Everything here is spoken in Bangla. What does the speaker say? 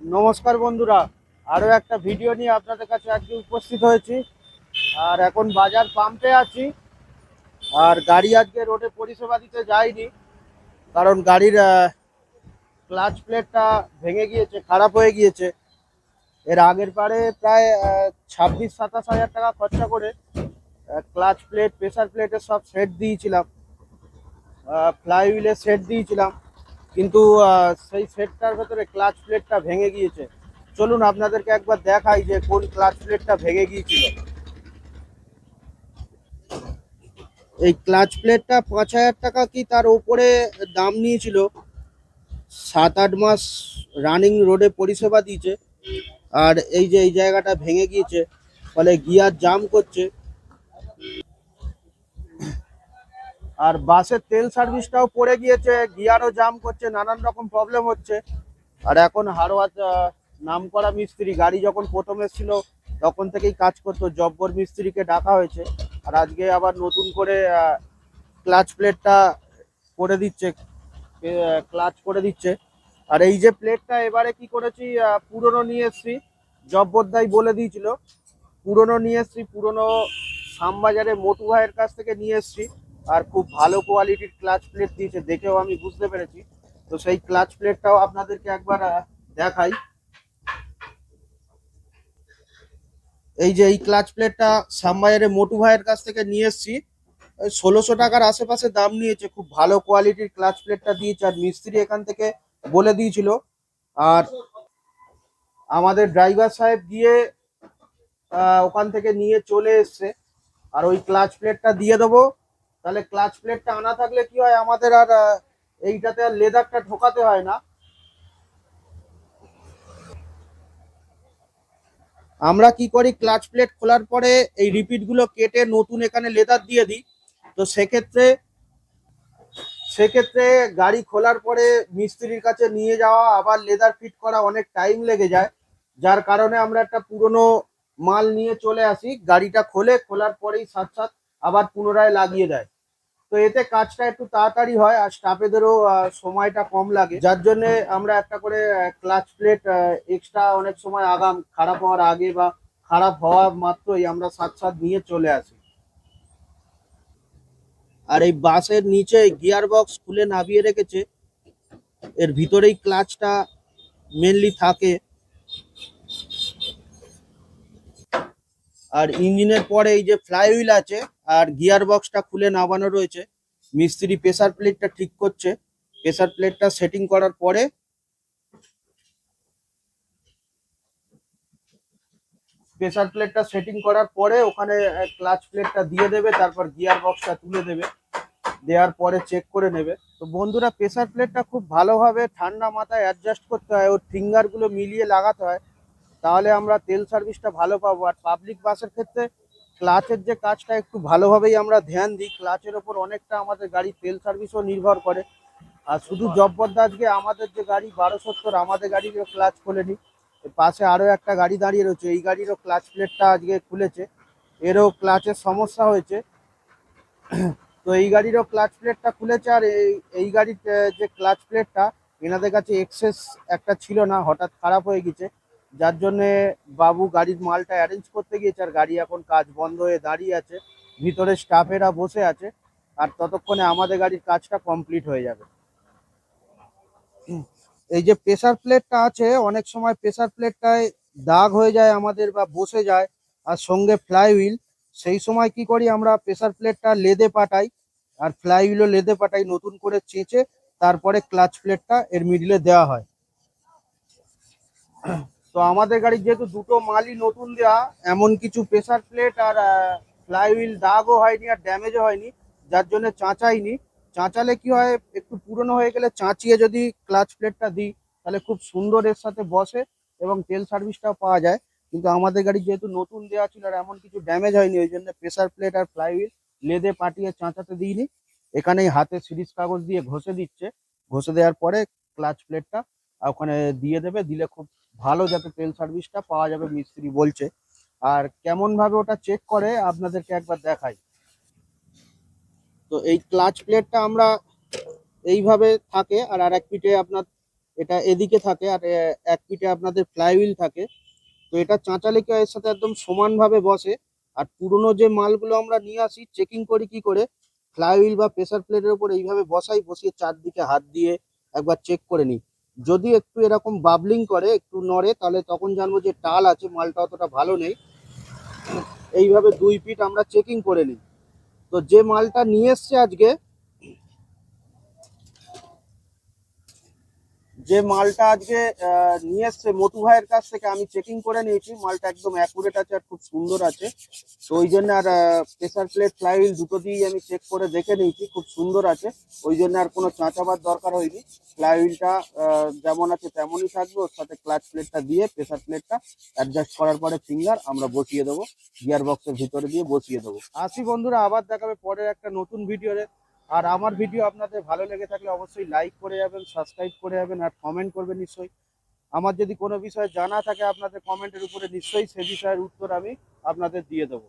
নমস্কার বন্ধুরা আরও একটা ভিডিও নিয়ে আপনাদের কাছে আজকে উপস্থিত হয়েছি। আর এখন বাজার পাম্পে আছি। আর গাড়ি আজকে রোডে পরিষেবা দিতে যায়নি কারণ গাড়ির ক্লাচ প্লেটটা ভেঙে গিয়েছে, খারাপ হয়ে গিয়েছে। এর আগের পারে প্রায় ছাব্বিশ, সাতাশ হাজার টাকা খরচা করে ক্লাচ প্লেট প্রেসার প্লেটের সব সেট দিয়েছিলাম। ফ্লাই সেট দিয়েছিলাম। কিন্তু সেই সেটটার ভেতরে ক্লাচ প্লেটটা ভেঙে গিয়েছে। চলুন আপনাদেরকে একবার দেখাই যে কোন ক্লাচ প্লেটটা ভেঙে গিয়েছিল। এই ক্লাচ প্লেটটা পাঁচ হাজার টাকা কি তার উপরে দাম নিয়েছিল? সাত আট মাস রানিং রোডে পরিষেবা দিয়েছে, আর এই যে এই জায়গাটা ভেঙে গিয়েছে, ফলে গিয়ার জাম করছে। আর বাসের তেল সার্ভিসটাও পড়ে গিয়েছে, গিয়ারও জাম করছে, নানান রকম প্রবলেম হচ্ছে। আর এখন হারওয়াত নাম করা মিস্ত্রি, গাড়ি যখন প্রথম এসেছিল, তখন থেকেই কাজ করতো জব্বর মিস্ত্রিকে ডাকা হয়েছে। আর আজকে আবার নতুন করে ক্লাচ প্লেটটা করে দিচ্ছে ক্লাচ করে দিচ্ছে। আর এই যে প্লেটটা এবারে কি করেছি পুরনো নিয়ে এসছি, জব্বরদাই বলে দিয়েছিল। পুরনো নিয়ে এসছি, পুরনো শ্যামবাজারে মোটু ভাইয়ের কাছ থেকে নিয়ে এসছি। আর খুব ভালো কোয়ালিটির ক্লাচ প্লেট দিয়েছে, দেখেও আমি বুঝতে পেরেছি। তো সেই ক্লাচ প্লেটটাও আপনাদেরকে একবার দেখাই। এই যে এই ক্লাচ প্লেটটা শ্যামবাজারে মোটু ভাইয়ের কাছ থেকে নিয়ে এসছি। ষোলোশো টাকার আশেপাশে দাম নিয়েছে, খুব ভালো কোয়ালিটির ক্লাচ প্লেটটা দিয়েছে, আর মিস্ত্রি এখান থেকে বলে দিয়েছিল। আর আমাদের ড্রাইভার সাহেব গিয়ে ওখান থেকে নিয়ে চলে এসছে। আর ওই ক্লাচ প্লেটটা দিয়ে দেবো। তাহলে ক্লাচ প্লেটটা আনা থাকলে কি হয়? আমাদের আর এইটাতে আর লেদারটা ঢোকাতে হয় না। আমরা কি করি? ক্লাচ প্লেট খোলার পরে এই রিপিটগুলো কেটে নতুন এখানে লেদার দিয়ে দিই। তো সেক্ষেত্রে সেক্ষেত্রে গাড়ি খোলার পরে মিস্ত্রির কাছে নিয়ে যাওয়া, আবার লেদার ফিট করা অনেক টাইম লেগে যায়। যার কারণে আমরা একটা পুরনো মাল নিয়ে চলে আসি। গাড়িটা খোলে, খোলার পরেই সাথ সাথ আবার পুনরায় লাগিয়ে দেয়। তো এতে কাজটা একটু তাড়াতাড়ি হয় আর স্টাফেদেরও সময়টা কম লাগে। যার জন্য আমরা একটা করে ক্লাচ প্লেট এক্সট্রা অনেক সময় আগাম, খারাপ হওয়ার আগে বা খারাপ হওয়া মাত্রই আমরা সাথ সাথ নিয়ে চলে আসি। আর এই বাসের নিচে গিয়ার বক্স খুলে নামিয়ে রেখেছে। এর ভিতরেই ক্লাচটা মেনলি থাকে। আর ইঞ্জিনের পরে এই যে ফ্লাই হুইল আছে, আর গিয়ার বক্সটা খুলে নামানো রয়েছে। মিস্ত্রি প্রেসার প্লেটটা ঠিক করছে। প্রেসার প্লেটটা সেটিং করার পরে প্রেসার প্লেটটা সেটিং করার পরে ওখানে ক্লাচ প্লেটটা দিয়ে দেবে, তারপর গিয়ার বক্সটা তুলে দেবে। দেওয়ার পরে চেক করে নেবে। তো বন্ধুরা, প্রেসার প্লেটটা খুব ভালোভাবে ঠান্ডা মাথায় অ্যাডজাস্ট করতে হয়। ওর ফিঙ্গারগুলো মিলিয়ে লাগাতে হয়। তাহলে আমরা তেল সার্ভিসটা ভালো পাবো। আর পাবলিক বাসের ক্ষেত্রে ক্লাচের যে কাজটা একটু ভালোভাবেই আমরা ধ্যান দিই। ক্লাচের ওপর অনেকটা আমাদের গাড়ির তেল সার্ভিসও নির্ভর করে। আর শুধু জব্বরদা আজকে আমাদের যে গাড়ি বারো সত্তর, আমাদের গাড়িরও ক্লাচ খোলেনি পাশে আরও একটা গাড়ি দাঁড়িয়ে রয়েছে, এই গাড়িরও ক্লাচ প্লেটটা আজকে খুলেছে। এরও ক্লাচের সমস্যা হয়েছে। তো এই গাড়িরও ক্লাচ প্লেটটা খুলেছে, আর এই এই গাড়ির যে ক্লাচ প্লেটটা এনাদের কাছে এক্সেস একটা ছিল না, হঠাৎ খারাপ হয়ে গেছে। যার জন্য বাবু গাড়ির মালটা অ্যারেঞ্জ করতে গিয়েছে, আর গাড়ি এখন কাজ বন্ধ হয়ে দাঁড়িয়ে আছে। ভিতরে স্টাফেরা বসে আছে, আর ততক্ষণে আমাদের গাড়ির কাজটা কমপ্লিট হয়ে যাবে। এই যে প্রেসার প্লেটটা আছে, অনেক সময় প্রেসার প্লেটটায় দাগ হয়ে যায় আমাদের বা বসে যায়, আর সঙ্গে ফ্লাই সেই সময় কি করি আমরা প্রেসার প্লেটটা লেদে পাঠাই, আর ফ্লাই হুইলও লেদে পাঠাই নতুন করে চেঁচে, তারপরে ক্লাচ প্লেটটা এর মিডিলে দেওয়া হয়। তো আমাদের গাড়ি যেহেতু দুটো মালই নতুন দেওয়া এমন কিছু প্রেসার প্লেট আর ফ্লাই হুইল দাগও হয়নি আর ড্যামেজও হয়নি, যার জন্য চাঁচাইনি। চাঁচালে কি হয়, একটু পুরনো হয়ে গেলে চাঁচিয়ে যদি ক্লাচ প্লেটটা দিই, তাহলে খুব সুন্দর এর সাথে বসে এবং তেল সার্ভিসটাও পাওয়া যায়। কিন্তু আমাদের গাড়ি যেহেতু নতুন দেওয়া ছিল আর এমন কিছু ড্যামেজ হয়নি, ওই জন্য প্রেসার প্লেট আর ফ্লাই হুইল লেদে পাঠিয়ে চাঁচাতে দিইনি। এখানেই হাতে সিরিজ কাগজ দিয়ে ঘষে দিচ্ছে। ঘষে দেওয়ার পরে ক্লাচ প্লেটটা ওখানে দিয়ে দেবে, দিলে খুব ভালো যাতে তেল সার্ভিসটা পাওয়া যাবে মিস্ত্রি বলছে। আর কেমন ভাবে ওটা চেক করে আপনাদেরকে একবার দেখাই। তো এই ক্লাচ প্লেটটা আমরা এইভাবে থাকে আর আর এক পিঠে আপনার এটা এদিকে থাকে আর এক পিঠে আপনাদের ফ্লাইহুইল থাকে। তো এটা চাঁচালে কি এর সাথে একদম সমানভাবে বসে। আর পুরোনো যে মালগুলো আমরা নিয়ে আসি চেকিং করি কি করে ফ্লাইহুইল বা প্রেসার প্লেটের উপর এইভাবে বসাই, বসিয়ে চারদিকে হাত দিয়ে একবার চেক করে নিই। যদি একটু এরকম বাবলিং করে, একটু নড়ে, তাহলে তখন জানব যে টাল আছে, মালটা অতটা ভালো নেই। এইভাবে দুই পিঠ আমরা চেকিং করে নিই। তো যে মালটা নিয়ে এসছে আজকে যে মালটা আজকে নিয়ে এসছে মতু ভাইয়ের কাছ থেকে, আমি চেকিং করে নিয়েছি। মালটা একদম অ্যাকুরেট আছে আর খুব সুন্দর আছে। তো ওই জন্য আর প্রেসার প্লেট ফ্লাইহুইল দুটো দিয়েই আমি চেক করে দেখে নিয়েছি, খুব সুন্দর আছে। ওই জন্য আর কোনো চাঁচাবার দরকার হয়নি। ফ্লাইহুইলটা যেমন আছে তেমনই থাকবে, ওর সাথে ক্লাচ প্লেটটা দিয়ে প্রেসার প্লেটটা অ্যাডজাস্ট করার পরে ফিঙ্গার আমরা বসিয়ে দেবো গিয়ার বক্সের ভিতরে দিয়ে বসিয়ে দেবো। আসি বন্ধুরা, আবার দেখাবে পরে একটা নতুন ভিডিওতে আর আমার ভিডিও আপনাদের ভালো লেগে থাকলে অবশ্যই লাইক করে যাবেন সাবস্ক্রাইব করে যাবেন আর কমেন্ট করবেন নিশ্চয়ই। আমার যদি কোনো বিষয়ে জানা থাকে আপনাদের কমেন্টের উপরে নিশ্চয়ই সে বিষয়ের উত্তর আমি আপনাদের দিয়ে দেবো।